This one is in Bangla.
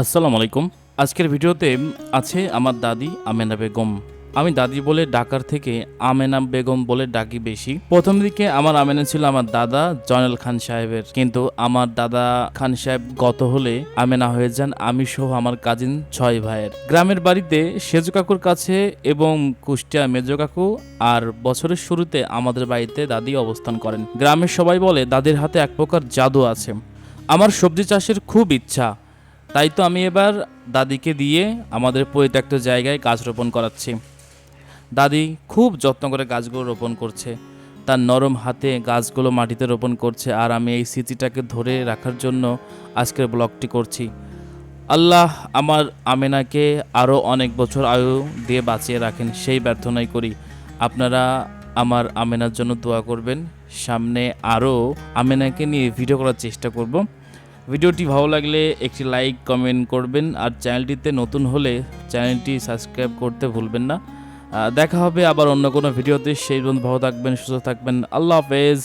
আসসালামু আলাইকুম। আজকের ভিডিওতে আছে আমার দাদি আমেনা বেগম। আমি দাদি বলে ডাকার থেকে আমেনা বেগম বলে ডাকি বেশি। প্রথম দিকে আমার আমেনা ছিল আমার দাদা জয়নাল খান সাহেবের। কিন্তু আমার দাদা খান সাহেব গত হলে আমেনা হয়ে যান আমি সহ আমার কাজিন ছয় ভাইয়ের। গ্রামের বাড়িতে সেজু কাকুর কাছে এবং কুষ্টিয়া মেজো কাকু আর বছরের শুরুতে আমাদের বাড়িতে দাদি অবস্থান করেন। গ্রামের সবাই বলে, দাদির হাতে এক প্রকার জাদু আছে। আমার সবজি চাষের খুব ইচ্ছা। তাই তো আমি এবার দাদিকে দিয়ে আমাদের পরিত্যক্ত জায়গায় গাছ রোপণ করাচ্ছি। দাদি খুব যত্ন করে গাছগুলো রোপণ করছে। তার নরম হাতে গাছগুলো মাটিতে রোপণ করছে আর আমি এই স্মৃতিটাকে ধরে রাখার জন্য আজকের ব্লগটি করছি। আল্লাহ আমার আমেনাকে আরও অনেক বছর আয়ু দিয়ে বাঁচিয়ে রাখেন, সেই প্রার্থনাই করি। আপনারা আমার আমেনার জন্য দোয়া করবেন। সামনে আরও আমেনাকে নিয়ে ভিডিও করার চেষ্টা করব। ভিডিওটি ভালো লাগলে একটি লাইক, কমেন্ট করবেন আর চ্যানেলটিতে নতুন হলে চ্যানেলটি সাবস্ক্রাইব করতে ভুলবেন না। দেখা হবে আবার অন্য কোনো ভিডিওতে। সেই পর্যন্ত ভালো থাকবেন, সুস্থ থাকবেন। আল্লাহ হাফেজ।